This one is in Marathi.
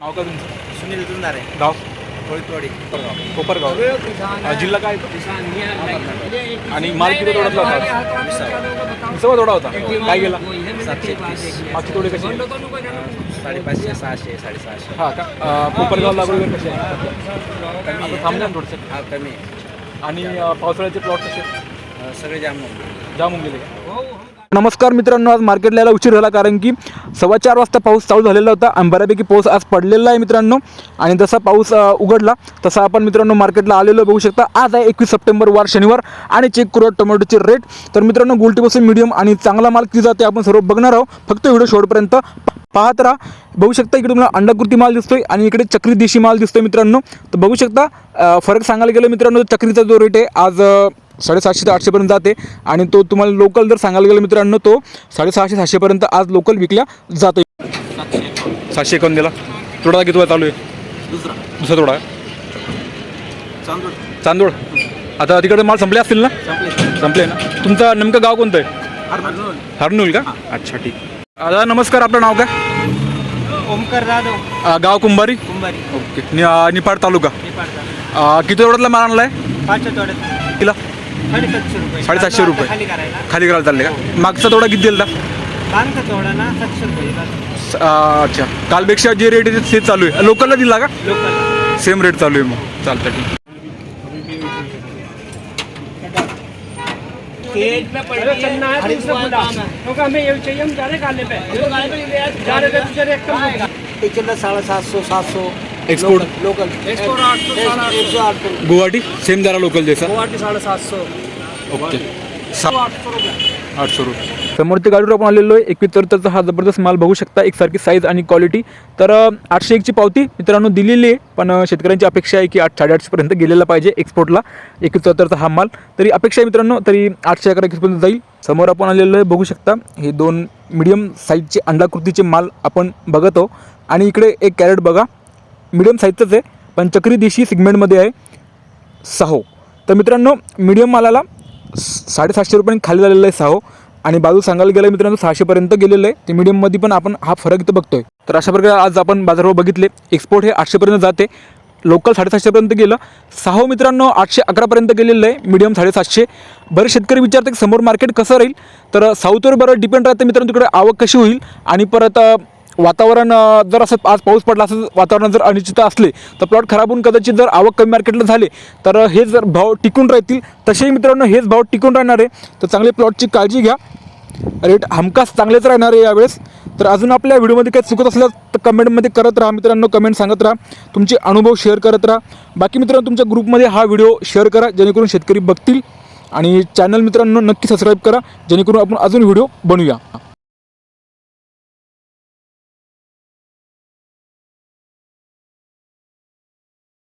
नाव का तुमचं? सुनील जुंदारे गाव? कोळीतवाडी. कोपरगाव. अ, जिल्हा काय? आणि माल किती तोड्यातला होता. सव्वा तोडा होता. काय गेला? सातशे तीस. मागची तोडे कशी? साडेपाचशे सहाशे साडेसहाशे. हा का? अ, कोपरगाव लागवड वगैरे आहे? कमी आता थांबल्या थोडंसं. हा कमी आहे. आणि अ, पावसाळ्याचे प्लॉट कसे? अं, सगळे जाम जाम होऊन गेले नमस्कार मित्रांनो आज मार्केटला यायला उशीर झाला कारण की सव्वा चार वाजता पाऊस चालू झालेला होता आणि बऱ्यापैकी पाऊस आज पडलेला आहे मित्रांनो. आणि जसा पाऊस उघडला तसा आपण मित्रांनो मार्केटला आलेलो बघू शकता. आज आहे एकवीस सप्टेंबर वार शनिवार आणि चेक करूया टोमॅटोचे रेट तर मित्रांनो गोल्टीपासून मीडियम आणि चांगला माल किती जाते आपण सर्व बघणार आहोत. फक्त व्हिडिओ शेवटपर्यंत पाहत राहा. बघू शकता इकडे तुम्हाला अंडाकृती माल दिसतोय आणि इकडे चक्री देशी माल दिसतोय मित्रांनो. तर बघू शकता फरक सांगायला गेलं मित्रांनो चक्रीचा जो रेट आहे आज साडेसातशे ते आठशेपर्यंत जाते. आणि तो तुम्हाला लोकल जर सांगायला गेलं मित्रांनो तो साडेसहाशे सातशेपर्यंत आज लोकल विकल्या जातो सातशे एकावन्न दिला. तोडा किती चालू आहे? दुसरा. दुसरा तोडा चांदोड. आता तिकडे माल संपले असतील ना? संपले. ना. तुमचं नेमकं गाव कोणतं आहे? हरनूल का? अच्छा ठीक. दादा नमस्कार. आपलं नाव काय? ओमकार जाधव. अ, गाव कुंभारी? कुंभारी. ओके. नि अ, निफाड तालुका. किती तोड्यातला माल आणलाय? तोड्यात तिला साडेसातशे रुपये. साडेसातशे रुपये. खाली करायला. खाली करायला चालले का? मागचा तोडा किती दिला बांधचा तोडा ना? सातशे रुपये अच्छा. कालपेक्षा जे रेट आहे ते चालू आहे. लोकलला दिला का? लोकल सेम रेट चालू आहे मग. चालतं ठीक त्याच्याला साडेसातशे सातशे. एक्सपोर्ट लोकल एकशे आठ रुपये. गुवाहाटी सेम जरा लोकल जैसा. गुवाहाटी साडेसातशे ओके आठशे रुपये. समोरच्या गाडीवर आपण आलेलो आहे. एकवीस तरचा हा जबरदस्त माल बघू शकता. एकसारखी साईज आणि क्वालिटी तर आठशे एकची पावती मित्रांनो दिलेली आहे. पण शेतकऱ्यांची अपेक्षा आहे की आठ साडेआठशेपर्यंत गेलेला पाहिजे एक्सपोर्टला एकवीस तरचा हा माल. तरी अपेक्षा आहे मित्रांनो तरी आठशे अकरा एकवीसपर्यंत जाईल. समोर आपण आलेलो आहे बघू शकता. हे दोन मिडियम साईजचे अंडाकृतीचे माल आपण बघत आहोत. आणि इकडे एक कॅरेट बघा. मिडियम साईजचंच आहे पण चक्री देशी सिगमेंटमध्ये आहे. सहो. तर मित्रांनो मीडियम मालाला स- साडेसातशे रुपयांनी खाली झालेलं आहे सहो. आणि बाजू सांगायला गेलं मित्रांनो सहाशेपर्यंत गेलेलं आहे. ते मीडियममध्ये पण आपण हा फरक इथं बघतोय. तर अशा प्रकारे आज आपण बाजारभाव बघितले. एक्सपोर्ट हे आठशेपर्यंत जाते. लोकल साडेसातशेपर्यंत गेलं. साहो मित्रांनो आठशे अकरापर्यंत गेलेलं आहे. मीडियम साडेसातशे. बरेच शेतकरी विचारतात की समोर मार्केट कसं राहील? तर साऊथवर बरं डिपेंड राहतं मित्रांनो तिकडे आवक कशी होईल? आणि परत वातावरण जर असं आज पाऊस पडला असं वातावरण जर अनिश्चित असले तर प्लॉट खराब होऊन कदाचित जर आवक कमी मार्केटला झाले तर हे जर भाव टिकून राहतील तसेही मित्रांनो हेच भाव टिकून राहणार आहे. तर चांगले प्लॉटची काळजी घ्या. रेट हमखास चांगलेच राहणार आहे यावेळेस. तर अजून आपल्या व्हिडिओमध्ये काही चुकत असल्यास तर कमेंटमध्ये करत राहा मित्रांनो. कमेंट सांगत राहा. तुमचे अनुभव शेअर करत राहा. बाकी मित्रांनो तुमच्या ग्रुपमध्ये हा व्हिडिओ शेअर करा जेणेकरून शेतकरी बघतील. आणि चॅनल मित्रांनो नक्की सबस्क्राईब करा जेणेकरून आपण अजून व्हिडिओ बनवूया.